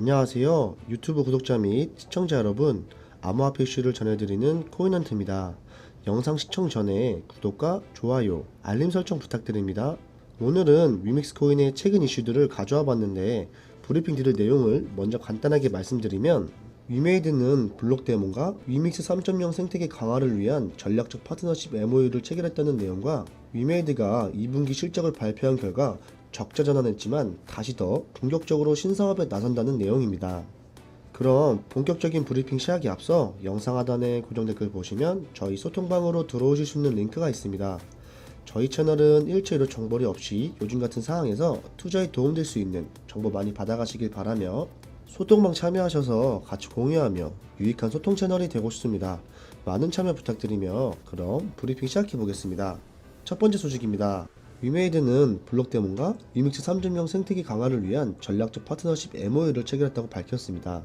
안녕하세요. 유튜브 구독자 및 시청자 여러분, 암호화폐 이슈를 전해드리는 코인헌트입니다. 영상 시청 전에 구독과 좋아요, 알림 설정 부탁드립니다. 오늘은 위믹스 코인의 최근 이슈들을 가져와 봤는데 브리핑 드릴 내용을 먼저 간단하게 말씀드리면 위메이드는 블록 데몬과 위믹스 3.0 생태계 강화를 위한 전략적 파트너십 MOU를 체결했다는 내용과 위메이드가 2분기 실적을 발표한 결과 적자 전환했지만 다시 더 본격적으로 신사업에 나선다는 내용입니다. 그럼 본격적인 브리핑 시작에 앞서 영상 하단에 고정 댓글 보시면 저희 소통방으로 들어오실 수 있는 링크가 있습니다. 저희 채널은 일체로 정보리 없이 요즘 같은 상황에서 투자에 도움될 수 있는 정보 많이 받아가시길 바라며 소통방 참여하셔서 같이 공유하며 유익한 소통 채널이 되고 싶습니다. 많은 참여 부탁드리며 그럼 브리핑 시작해 보겠습니다. 첫 번째 소식입니다. 위메이드는 블록 데몬과 위믹스 3.0 생태계 강화를 위한 전략적 파트너십 MOU를 체결했다고 밝혔습니다.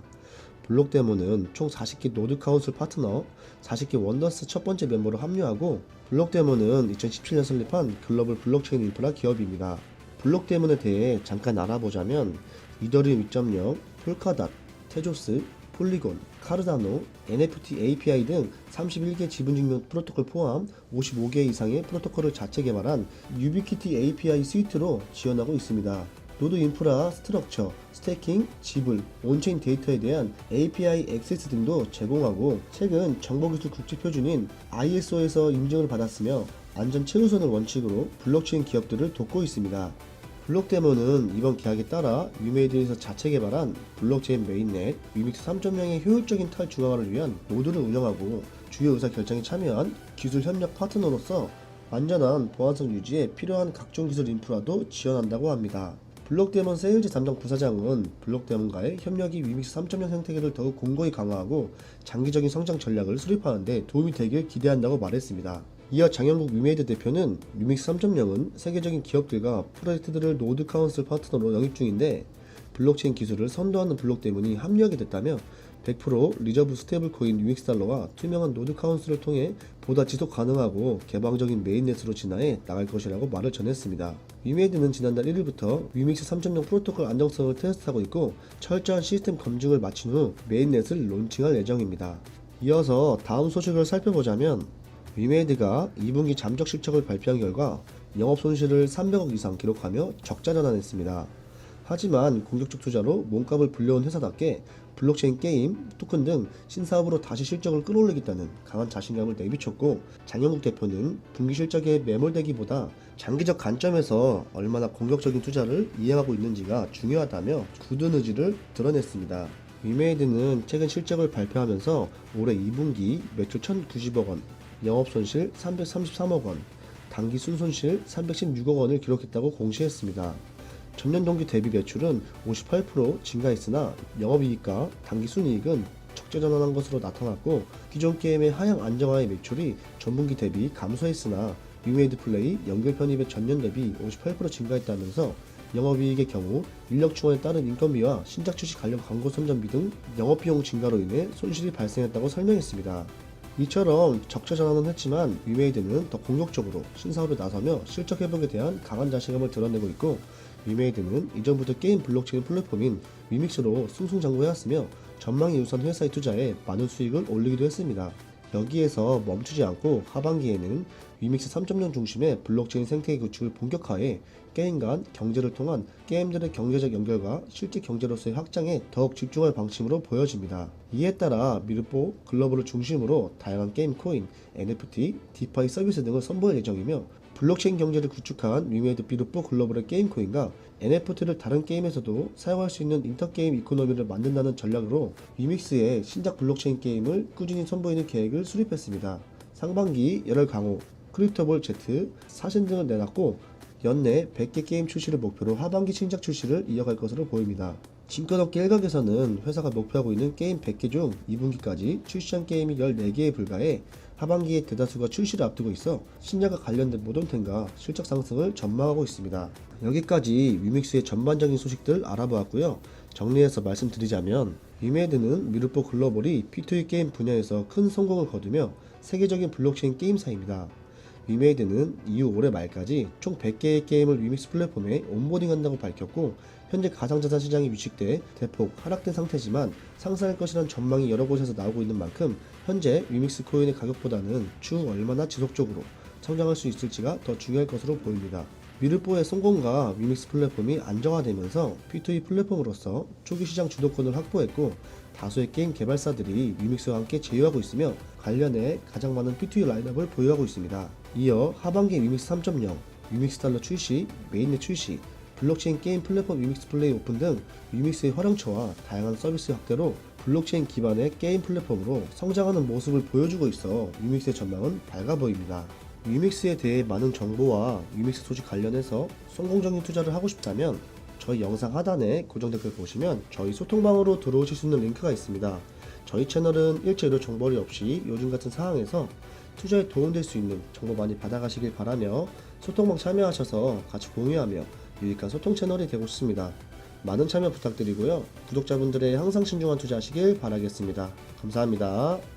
블록 데몬은 총 40개 노드 카운슬 파트너, 40개 원더스 첫 번째 멤버로 합류하고 블록 데몬은 2017년 설립한 글로벌 블록체인 인프라 기업입니다. 블록 데몬에 대해 잠깐 알아보자면 이더리움 2.0, 폴카닷, 테조스, 폴리곤, 카르다노, NFT API 등 31개 지분증명 프로토콜 포함 55개 이상의 프로토콜을 자체 개발한 유비키티 API 스위트로 지원하고 있습니다. 노드 인프라, 스트럭처, 스테이킹, 지불, 온체인 데이터에 대한 API 액세스 등도 제공하고 최근 정보기술 국제표준인 ISO에서 인증을 받았으며 안전 최우선을 원칙으로 블록체인 기업들을 돕고 있습니다. 블록데모는 이번 계약에 따라 위메이드에서 자체 개발한 블록체인 메인넷 위믹스 3.0의 효율적인 탈 중앙화를 위한 노드를 운영하고 주요 의사결정에 참여한 기술 협력 파트너로서 안전한 보안성 유지에 필요한 각종 기술 인프라도 지원한다고 합니다. 블록데몬 세일즈 담당 부사장은 블록데몬과의 협력이 위믹스 3.0 생태계를 더욱 공고히 강화하고 장기적인 성장 전략을 수립하는 데 도움이 되길 기대한다고 말했습니다. 이어 장영국 위메이드 대표는 위믹스 3.0은 세계적인 기업들과 프로젝트들을 노드 카운슬 파트너로 영입 중인데 블록체인 기술을 선도하는 블록 때문이 합류하게 됐다며 100% 리저브 스테이블 코인 유믹스 달러와 투명한 노드 카운슬을 통해 보다 지속 가능하고 개방적인 메인넷으로 진화해 나갈 것이라고 말을 전했습니다. 위메이드는 지난달 1일부터 위믹스 3.0 프로토콜 안정성을 테스트하고 있고 철저한 시스템 검증을 마친 후 메인넷을 론칭할 예정입니다. 이어서 다음 소식을 살펴보자면 위메이드가 2분기 잠적 실적을 발표한 결과 영업 손실을 300억 이상 기록하며 적자 전환했습니다. 하지만 공격적 투자로 몸값을 불려온 회사답게 블록체인 게임, 토큰 등 신사업으로 다시 실적을 끌어올리겠다는 강한 자신감을 내비쳤고 장영국 대표는 분기 실적에 매몰되기보다 장기적 관점에서 얼마나 공격적인 투자를 이행하고 있는지가 중요하다며 굳은 의지를 드러냈습니다. 위메이드는 최근 실적을 발표하면서 올해 2분기 매출 1,090억 원, 영업 손실 333억 원, 당기 순손실 316억 원을 기록했다고 공시했습니다. 전년 동기 대비 매출은 58% 증가했으나 영업이익과 당기 순이익은 적자 전환한 것으로 나타났고 기존 게임의 하향 안정화의 매출이 전분기 대비 감소했으나 위메이드 플레이 연결 편입의 전년 대비 58% 증가했다면서 영업이익의 경우 인력 충원에 따른 인건비와 신작 출시 관련 광고 선전비 등 영업비용 증가로 인해 손실이 발생했다고 설명했습니다. 이처럼 적자 전환은 했지만 위메이드는 더 공격적으로 신사업에 나서며 실적 회복에 대한 강한 자신감을 드러내고 있고 위메이드는 이전부터 게임 블록체인 플랫폼인 위믹스로 승승장구해왔으며 전망이 우선 회사의 투자에 많은 수익을 올리기도 했습니다. 여기에서 멈추지 않고 하반기에는 위믹스 3.0 중심의 블록체인 생태계 구축을 본격화해 게임 간 경제를 통한 게임들의 경제적 연결과 실제 경제로서의 확장에 더욱 집중할 방침으로 보여집니다. 이에 따라 미르포 글로벌을 중심으로 다양한 게임 코인, NFT, 디파이 서비스 등을 선보일 예정이며 블록체인 경제를 구축한 위메이드 비르포 글로벌의 게임 코인과 NFT를 다른 게임에서도 사용할 수 있는 인터게임 이코노미를 만든다는 전략으로 위믹스의 신작 블록체인 게임을 꾸준히 선보이는 계획을 수립했습니다. 상반기 열혈 강호, 크립토볼 Z, 사신 등을 내놨고 연내 100개 게임 출시를 목표로 하반기 신작 출시를 이어갈 것으로 보입니다. 징크업계 일각에서는 회사가 목표하고 있는 게임 100개 중 2분기까지 출시한 게임이 14개에 불과해 하반기에 대다수가 출시를 앞두고 있어 신작과 관련된 모던텐과 실적 상승을 전망하고 있습니다. 여기까지 위믹스의 전반적인 소식들 알아보았고요. 정리해서 말씀드리자면 위메이드는 미르포 글로벌이 P2E 게임 분야에서 큰 성공을 거두며 세계적인 블록체인 게임사입니다. 위메이드는 이후 올해 말까지 총 100개의 게임을 위믹스 플랫폼에 온보딩한다고 밝혔고 현재 가상자산 시장이 위축돼 대폭 하락된 상태지만 상승할 것이란 전망이 여러 곳에서 나오고 있는 만큼 현재 위믹스 코인의 가격보다는 추후 얼마나 지속적으로 성장할 수 있을지가 더 중요할 것으로 보입니다. 미르뽀의 성공과 위믹스 플랫폼이 안정화되면서 P2E 플랫폼으로서 초기 시장 주도권을 확보했고 다수의 게임 개발사들이 위믹스와 함께 제휴하고 있으며 관련해 가장 많은 P2E 라인업을 보유하고 있습니다. 이어 하반기 위믹스 3.0, 위믹스 달러 출시, 메인넷 출시, 블록체인 게임 플랫폼 위믹스 플레이 오픈 등 위믹스의 활용처와 다양한 서비스 확대로 블록체인 기반의 게임 플랫폼으로 성장하는 모습을 보여주고 있어 위믹스의 전망은 밝아 보입니다. 위믹스에 대해 많은 정보와 위믹스 소식 관련해서 성공적인 투자를 하고 싶다면 저희 영상 하단에 고정 댓글 보시면 저희 소통방으로 들어오실 수 있는 링크가 있습니다. 저희 채널은 일체 의료 정보리 없이 요즘 같은 상황에서 투자에 도움될 수 있는 정보 많이 받아가시길 바라며 소통방 참여하셔서 같이 공유하며 유익한 소통 채널이 되고 싶습니다. 많은 참여 부탁드리고요. 구독자분들의 항상 신중한 투자하시길 바라겠습니다. 감사합니다.